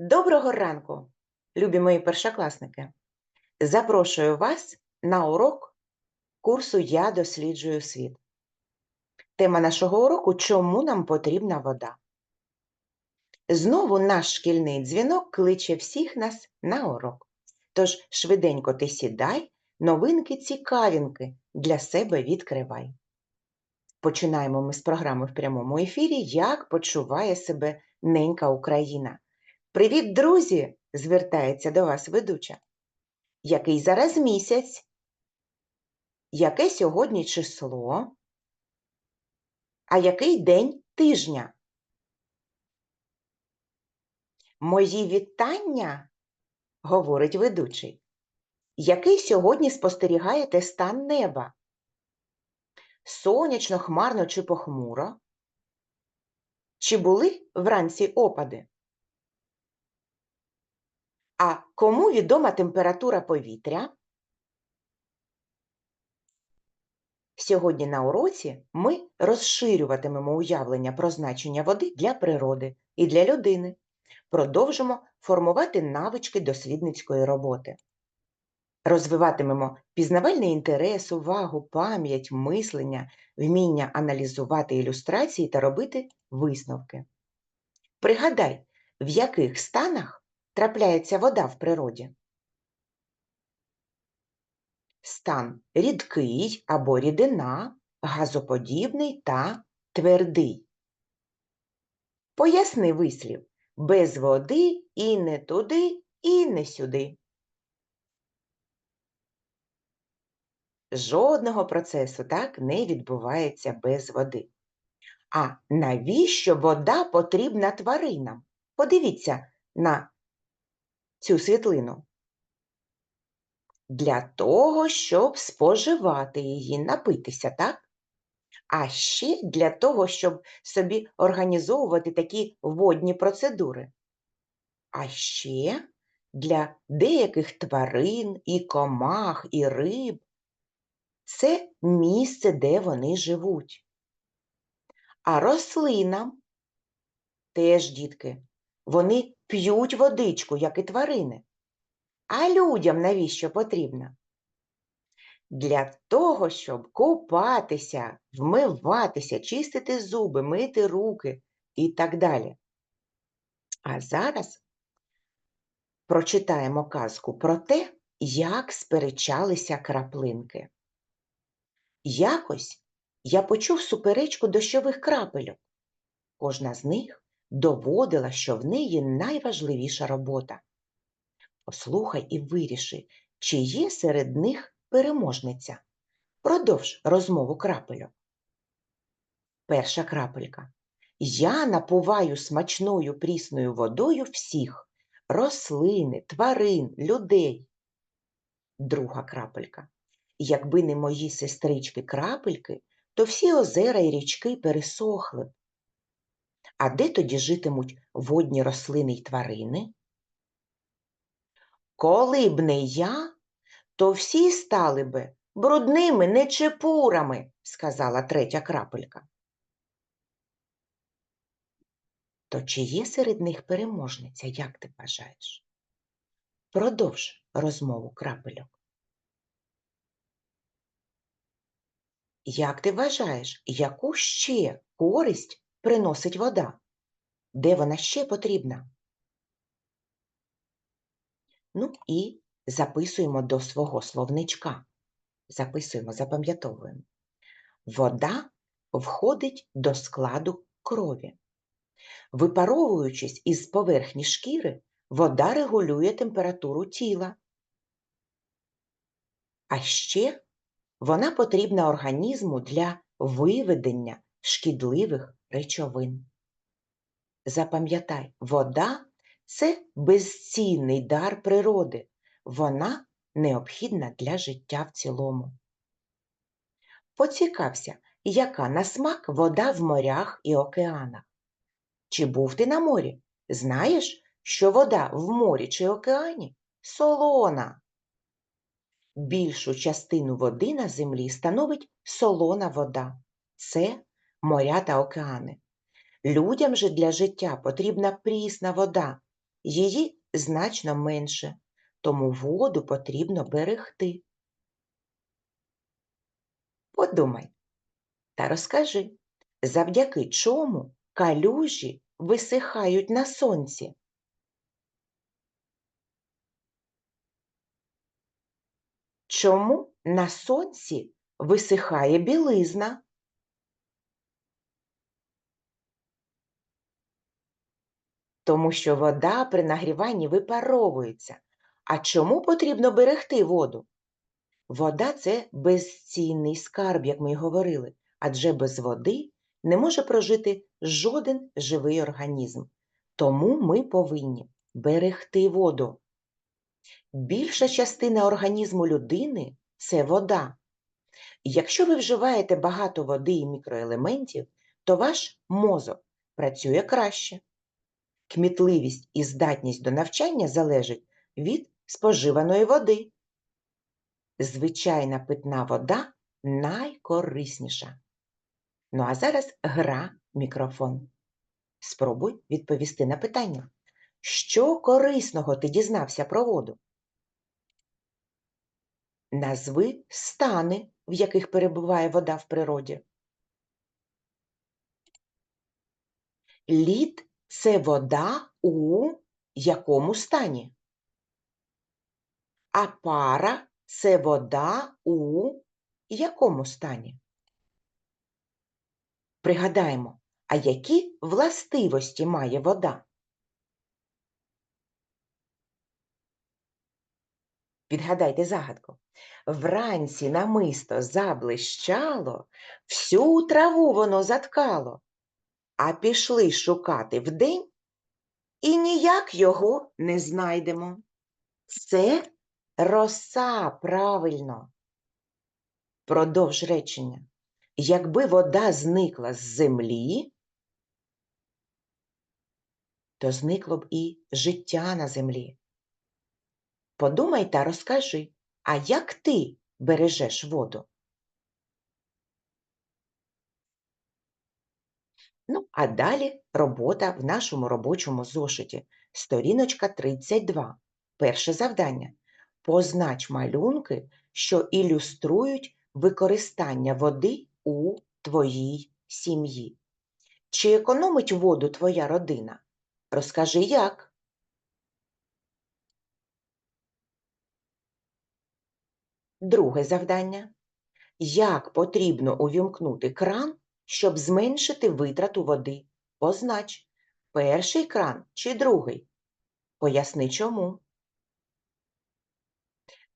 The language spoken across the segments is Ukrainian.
Доброго ранку, любі мої першокласники! Запрошую вас на урок курсу Я досліджую світ. Тема нашого уроку Чому нам потрібна вода? Знову наш шкільний дзвінок кличе всіх нас на урок. Тож швиденько ти сідай, новинки цікавінки для себе відкривай. Починаємо ми з програми в прямому ефірі Як почуває себе ненька Україна. Привіт, друзі! звертається до вас ведуча. Який зараз місяць? Яке сьогодні число? А який день тижня? Мої вітання, говорить ведучий. Який сьогодні спостерігаєте стан неба? Сонячно, хмарно чи похмуро? Чи були вранці опади? А кому відома температура повітря? Сьогодні на уроці ми розширюватимемо уявлення про значення води для природи і для людини. Продовжимо формувати навички дослідницької роботи. Розвиватимемо пізнавальний інтерес, увагу, пам'ять, мислення, вміння аналізувати ілюстрації та робити висновки. Пригадай, в яких станах трапляється вода в природі? Стан рідкий або рідина, газоподібний та твердий. Поясни вислів без води і не туди, і не сюди. Жодного процесу так не відбувається без води. А навіщо вода потрібна тваринам? Подивіться на цю світлину. Для того, щоб споживати її, напитися, так? А ще для того, щоб собі організовувати такі водні процедури. А ще для деяких тварин, і комах, і риб. Це місце, де вони живуть. А рослинам теж, дітки, вони п'ють водичку, як і тварини. А людям навіщо потрібно? Для того, щоб купатися, вмиватися, чистити зуби, мити руки і так далі. А зараз прочитаємо казку про те, як сперечалися краплинки. Якось я почув суперечку дощових крапельок. Кожна з них доводила, що в неї найважливіша робота. Послухай і виріши, чи є серед них переможниця. Продовж розмову крапельок. Перша крапелька. Я напуваю смачною прісною водою всіх рослини, тварин, людей. Друга крапелька. Якби не мої сестрички-крапельки, то всі озера і річки пересохли б. А де тоді житимуть водні рослини й тварини? Коли б не я, то всі стали би брудними нечепурами, сказала третя крапелька. То чи є серед них переможниця, як ти бажаєш? Продовж розмову крапельок. Як ти вважаєш, яку ще користь приносить вода? Де вона ще потрібна? Ну і записуємо до свого словничка. Записуємо, запам'ятовуємо. Вода входить до складу крові. Випаровуючись із поверхні шкіри, вода регулює температуру тіла. А ще вона потрібна організму для виведення шкідливих речовин. Запам'ятай, вода це безцінний дар природи, вона необхідна для життя в цілому. Поцікався, яка на смак вода в морях і океанах. Чи був ти на морі? Знаєш, що вода в морі чи океані солона. Більшу частину води на землі становить солона вода. Це моря та океани. Людям же для життя потрібна прісна вода, її значно менше, тому воду потрібно берегти. Подумай та розкажи, завдяки чому калюжі висихають на сонці? Чому на сонці висихає білизна? Тому що вода при нагріванні випаровується. А чому потрібно берегти воду? Вода це безцінний скарб, як ми й говорили, адже без води не може прожити жоден живий організм. Тому ми повинні берегти воду. Більша частина організму людини це вода. Якщо ви вживаєте багато води і мікроелементів, то ваш мозок працює краще. Кмітливість і здатність до навчання залежить від споживаної води. Звичайна питна вода найкорисніша. Ну а зараз гра мікрофон. Спробуй відповісти на питання. Що корисного ти дізнався про воду? Назви стани, в яких перебуває вода в природі. Лід це вода у якому стані? А пара це вода у якому стані? Пригадаємо, а які властивості має вода? Відгадайте загадку. Вранці намисто заблищало, всю траву воно заткало, а пішли шукати вдень і ніяк його не знайдемо. Це роса правильно. Продовж речення. Якби вода зникла з землі, то зникло б і життя на землі. Подумай та розкажи, а як ти бережеш воду? Ну, а далі робота в нашому робочому зошиті. Сторіночка 32. Перше завдання. Познач малюнки, що ілюструють використання води у твоїй сім'ї. Чи економить воду твоя родина? Розкажи як. Друге завдання. Як потрібно увімкнути кран, щоб зменшити витрату води? Познач, перший кран чи другий? Поясни чому.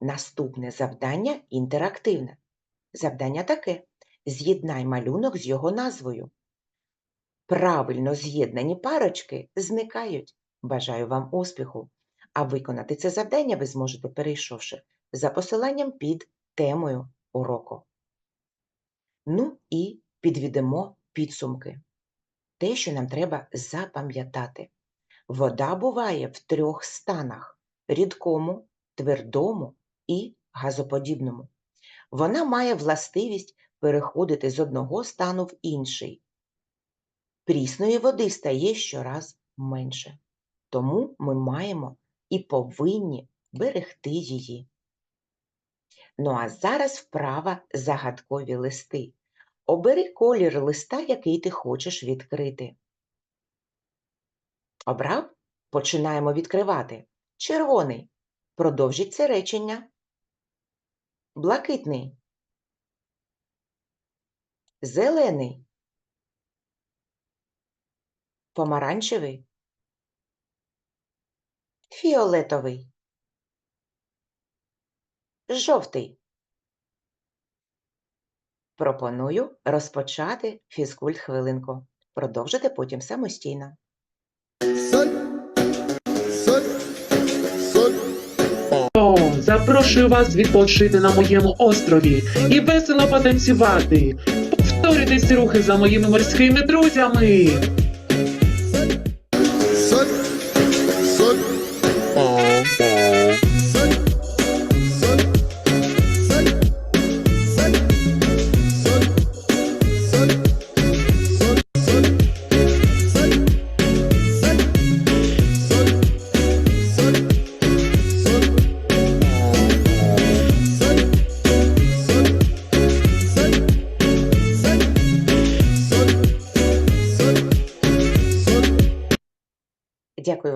Наступне завдання інтерактивне. Завдання таке. З'єднай малюнок з його назвою. Правильно з'єднані парочки зникають. Бажаю вам успіху! А виконати це завдання ви зможете, перейшовши за посиланням під темою уроку. Ну і підведемо підсумки. Те, що нам треба запам'ятати. Вода буває в трьох станах рідкому, твердому і газоподібному. Вона має властивість переходити з одного стану в інший. Прісної води стає щораз менше. Тому ми маємо і повинні берегти її. Ну а зараз вправа загадкові листи. Обери колір листа, який ти хочеш відкрити. Обрав? Починаємо відкривати. Червоний. Продовжіть це речення. Блакитний. Зелений. Помаранчевий. Фіолетовий. Жовтий. Пропоную розпочати фізкульт хвилинку. Продовжити потім самостійно. Запрошую вас відпочити на моєму острові і весело потанцювати. Повторюйте ці рухи за моїми морськими друзями.